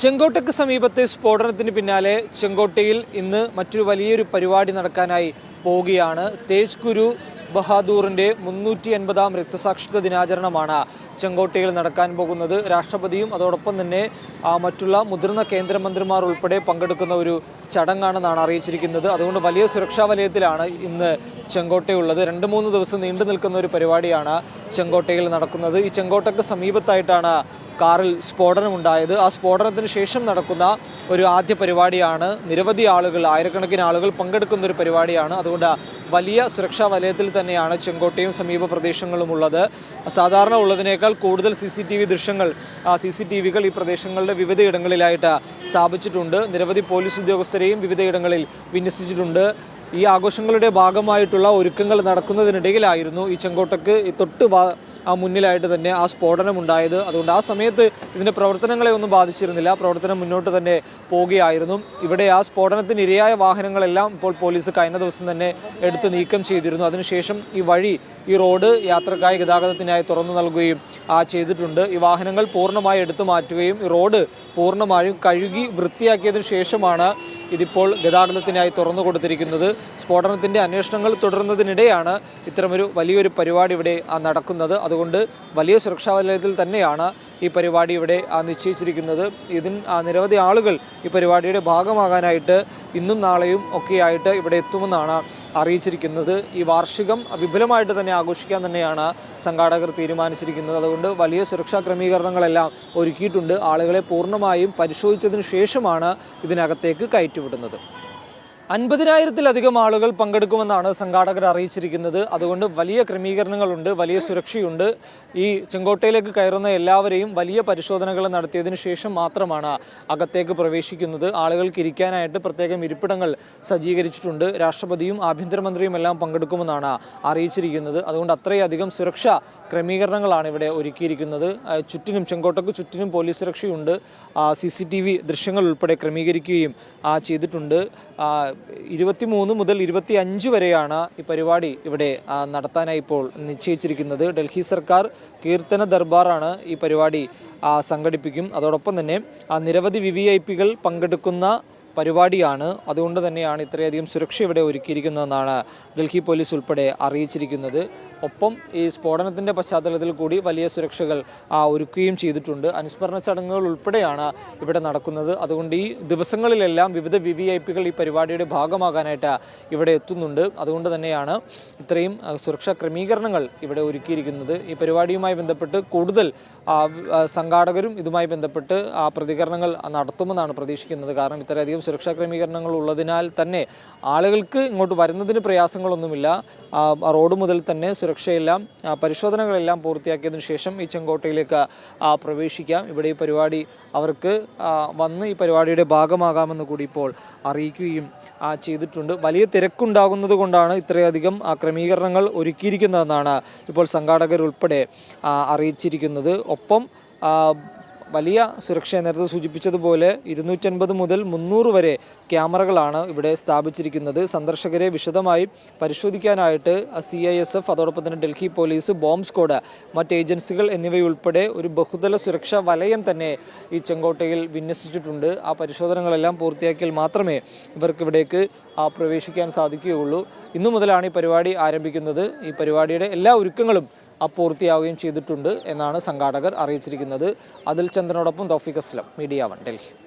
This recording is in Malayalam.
ചെങ്കോട്ടയ്ക്ക് സമീപത്തെ സ്ഫോടനത്തിന് പിന്നാലെ ചെങ്കോട്ടയിൽ ഇന്ന് മറ്റൊരു വലിയൊരു പരിപാടി നടക്കാനായി പോവുകയാണ്. തേജ് ഗുരു ബഹാദൂറിന്റെ മുന്നൂറ്റി അൻപതാം രക്തസാക്ഷിത്വ ദിനാചരണമാണ് ചെങ്കോട്ടയിൽ നടക്കാൻ പോകുന്നത്. രാഷ്ട്രപതിയും അതോടൊപ്പം തന്നെ മറ്റുള്ള മുതിർന്ന കേന്ദ്രമന്ത്രിമാർ ഉൾപ്പെടെ പങ്കെടുക്കുന്ന ഒരു ചടങ്ങാണെന്നാണ് അറിയിച്ചിരിക്കുന്നത്. അതുകൊണ്ട് വലിയ സുരക്ഷാ വലയത്തിലാണ് ഇന്ന് ചെങ്കോട്ടയുള്ളത്. രണ്ട് മൂന്ന് ദിവസം നീണ്ടു നിൽക്കുന്ന ഒരു പരിപാടിയാണ് ചെങ്കോട്ടയിൽ നടക്കുന്നത്. ഈ ചെങ്കോട്ടയ്ക്ക് സമീപത്തായിട്ടാണ് കാറിൽ സ്ഫോടനമുണ്ടായത് ആ സ്ഫോടനത്തിന് ശേഷം നടക്കുന്ന ഒരു ആദ്യ പരിപാടിയാണ് നിരവധി ആളുകൾ ആയിരക്കണക്കിന് ആളുകൾ പങ്കെടുക്കുന്ന ഒരു പരിപാടിയാണ്. അതുകൊണ്ട് വലിയ സുരക്ഷാ വലയത്തിൽ തന്നെയാണ് ചെങ്കോട്ടയും സമീപ പ്രദേശങ്ങളും ഉള്ളത്. സാധാരണ ഉള്ളതിനേക്കാൾ കൂടുതൽ സി സി ടി വി ദൃശ്യങ്ങൾ സി സി ടി വികൾ ഈ പ്രദേശങ്ങളുടെ വിവിധയിടങ്ങളിലായിട്ട് സ്ഥാപിച്ചിട്ടുണ്ട്. നിരവധി പോലീസ് ഉദ്യോഗസ്ഥരെയും വിവിധയിടങ്ങളിൽ വിന്യസിച്ചിട്ടുണ്ട്. ഈ ആഘോഷങ്ങളുടെ ഭാഗമായിട്ടുള്ള ഒരുക്കങ്ങൾ നടക്കുന്നതിനിടയിലായിരുന്നു ഈ ചെങ്കോട്ടക്ക് തൊട്ട് ആ മുന്നിലായിട്ട് തന്നെ ആ സ്ഫോടനം ഉണ്ടായത് അതുകൊണ്ട് ആ സമയത്ത് ഇതിന്റെ പ്രവർത്തനങ്ങളെ ഒന്നും ബാധിച്ചിരുന്നില്ല. പ്രവർത്തനം മുന്നോട്ട് തന്നെ പോവുകയായിരുന്നു. ഇവിടെ ആ സ്ഫോടനത്തിന് ഇരയായ വാഹനങ്ങളെല്ലാം ഇപ്പോൾ പോലീസ് കഴിഞ്ഞ ദിവസം തന്നെ എടുത്ത് നീക്കം ചെയ്തിരുന്നു. അതിനുശേഷം ഈ വഴി ഈ റോഡ് യാത്രക്കായി ഗതാഗതത്തിനായി തുറന്നു നൽകുകയും ആ ചെയ്തിട്ടുണ്ട്. ഈ വാഹനങ്ങൾ പൂർണമായി എടുത്തു മാറ്റുകയും ഈ റോഡ് പൂർണമായും കഴുകി വൃത്തിയാക്കിയതിനു ശേഷമാണ് ഇതിപ്പോൾ ഗതാഗതത്തിനായി തുറന്നു കൊടുത്തിരിക്കുന്നത്. സ്ഫോടനത്തിന്റെ അന്വേഷണങ്ങൾ തുടരുന്നതിനിടെയാണ് ഇത്തരമൊരു വലിയൊരു പരിപാടി ഇവിടെ നടക്കുന്നത്. അതുകൊണ്ട് വലിയ സുരക്ഷാ വലയത്തിൽ തന്നെയാണ് ഈ പരിപാടി ഇവിടെ നിശ്ചയിച്ചിരിക്കുന്നത്. ഇതിന് നിരവധി ആളുകൾ ഈ പരിപാടിയുടെ ഭാഗമാകാനായിട്ട് ഇന്നും നാളെയും ഒക്കെയായിട്ട് ഇവിടെ എത്തുമെന്നാണ് അറിയിച്ചിരിക്കുന്നത് ഈ വാർഷികം വിപുലമായിട്ട് തന്നെ ആഘോഷിക്കാൻ തന്നെയാണ് സംഘാടകർ തീരുമാനിച്ചിരിക്കുന്നത്. അതുകൊണ്ട് വലിയ സുരക്ഷാ ക്രമീകരണങ്ങളെല്ലാം ഒരുക്കിയിട്ടുണ്ട്. ആളുകളെ പൂർണമായും പരിശോധിച്ചതിന് ശേഷമാണ് ഇതിനകത്തേക്ക് കയറ്റിവിടുന്നത്. അൻപതിനായിരത്തിലധികം ആളുകൾ പങ്കെടുക്കുമെന്നാണ് സംഘാടകർ അറിയിച്ചിരിക്കുന്നത്. അതുകൊണ്ട് വലിയ ക്രമീകരണങ്ങളുണ്ട് വലിയ സുരക്ഷയുണ്ട്. ഈ ചെങ്കോട്ടയിലേക്ക് കയറുന്ന എല്ലാവരെയും വലിയ പരിശോധനകൾ നടത്തിയതിന് ശേഷം മാത്രമാണ് അകത്തേക്ക് പ്രവേശിക്കുന്നത്. ആളുകൾക്ക് ഇരിക്കാനായിട്ട് പ്രത്യേകം ഇരിപ്പിടങ്ങൾ സജ്ജീകരിച്ചിട്ടുണ്ട്. രാഷ്ട്രപതിയും ആഭ്യന്തരമന്ത്രിയും എല്ലാം പങ്കെടുക്കുമെന്നാണ് അറിയിച്ചിരിക്കുന്നത്. അതുകൊണ്ട് അത്രയധികം സുരക്ഷാ ക്രമീകരണങ്ങളാണ് ഇവിടെ ഒരുക്കിയിരിക്കുന്നത്. ചുറ്റിനും ചെങ്കോട്ടക്ക് ചുറ്റിനും പോലീസ് സുരക്ഷയുണ്ട്. സി സി ടി വി ദൃശ്യങ്ങൾ ഉൾപ്പെടെ ക്രമീകരിക്കുകയും ചെയ്തിട്ടുണ്ട്. ആ, ഇരുപത്തിമൂന്ന് മുതൽ ഇരുപത്തി അഞ്ച് വരെയാണ് ഈ പരിപാടി ഇവിടെ നടത്താനായി ഇപ്പോൾ നിശ്ചയിച്ചിരിക്കുന്നത്. ഡൽഹി സർക്കാർ കീർത്തന ദർബാറാണ് ഈ പരിപാടി സംഘടിപ്പിക്കും. അതോടൊപ്പം തന്നെ നിരവധി വി വി ഐ പികൾ പങ്കെടുക്കുന്ന പരിപാടിയാണ്. അതുകൊണ്ട് തന്നെയാണ് ഇത്രയധികം സുരക്ഷ ഇവിടെ ഒരുക്കിയിരിക്കുന്നതെന്നാണ് ഡൽഹി പോലീസ് ഉൾപ്പെടെ അറിയിച്ചിരിക്കുന്നത്. ഒപ്പം ഈ സ്ഫോടനത്തിന്റെ പശ്ചാത്തലത്തിൽ കൂടി വലിയ സുരക്ഷകൾ ഒരുക്കുകയും ചെയ്തിട്ടുണ്ട്. അനുസ്മരണ ചടങ്ങുകൾ ഉൾപ്പെടെയാണ് ഇവിടെ നടക്കുന്നത്. അതുകൊണ്ട് ഈ ദിവസങ്ങളിലെല്ലാം വിവിധ വി വി ഐ പികൾ ഈ പരിപാടിയുടെ ഭാഗമാകാനായിട്ട് ഇവിടെ എത്തുന്നുണ്ട്. അതുകൊണ്ട് തന്നെയാണ് ഇത്രയും സുരക്ഷാ ക്രമീകരണങ്ങൾ ഇവിടെ ഒരുക്കിയിരിക്കുന്നത്. ഈ പരിപാടിയുമായി ബന്ധപ്പെട്ട് കൂടുതൽ സംഘാടകരും ഇതുമായി ബന്ധപ്പെട്ട് ആ പ്രതികരണങ്ങൾ നടത്തുമെന്നാണ് പ്രതീക്ഷിക്കുന്നത്. കാരണം ഇത്രയധികം സുരക്ഷാ ക്രമീകരണങ്ങൾ ഉള്ളതിനാൽ തന്നെ ആളുകൾക്ക് ഇങ്ങോട്ട് വരുന്നതിന് പ്രയാസങ്ങളൊന്നുമില്ല. റോഡ് മുതൽ തന്നെ സുരക്ഷയെല്ലാം പരിശോധനകളെല്ലാം പൂർത്തിയാക്കിയതിനു ശേഷം ഈ ചെങ്കോട്ടയിലേക്ക് പ്രവേശിക്കാം. ഇവിടെ ഈ പരിപാടി അവർക്ക് വന്ന് ഈ പരിപാടിയുടെ ഭാഗമാകാമെന്ന് കൂടി ഇപ്പോൾ അറിയിക്കുകയും ചെയ്തിട്ടുണ്ട്. വലിയ തിരക്കുണ്ടാകുന്നത് കൊണ്ടാണ് ഇത്രയധികം ക്രമീകരണങ്ങൾ ഒരുക്കിയിരിക്കുന്നതെന്നാണ് ഇപ്പോൾ സംഘാടകരുൾപ്പെടെ അറിയിച്ചിരിക്കുന്നത്. ഒപ്പം വലിയ സുരക്ഷ നേരത്തെ സൂചിപ്പിച്ചതുപോലെ ഇരുന്നൂറ്റൻപത് മുതൽ മുന്നൂറ് വരെ ക്യാമറകളാണ് ഇവിടെ സ്ഥാപിച്ചിരിക്കുന്നത്. സന്ദർശകരെ വിശദമായി പരിശോധിക്കാനായിട്ട് സി ഐ എസ് എഫ് അതോടൊപ്പം തന്നെ ഡൽഹി പോലീസ് ബോംബ് സ്ക്വാഡ് മറ്റ് ഏജൻസികൾ എന്നിവയുൾപ്പെടെ ഒരു ബഹുതല സുരക്ഷാ വലയം തന്നെ ഈ ചെങ്കോട്ടയിൽ വിന്യസിച്ചിട്ടുണ്ട്. ആ പരിശോധനകളെല്ലാം പൂർത്തിയാക്കിയാൽ മാത്രമേ ഇവർക്ക് ഇവിടേക്ക് ആ, പ്രവേശിക്കാൻ സാധിക്കുകയുള്ളൂ. ഇന്നു മുതലാണ് ഈ പരിപാടി ആരംഭിക്കുന്നത്. ഈ പരിപാടിയുടെ എല്ലാ ഒരുക്കങ്ങളും പൂർത്തിയാവുകയും ചെയ്തിട്ടുണ്ട് എന്നാണ് സംഘാടകർ അറിയിച്ചിരിക്കുന്നത്. അതിൽ ചന്ദ്രനോടൊപ്പം Tawfiq Aslam media one Delhi.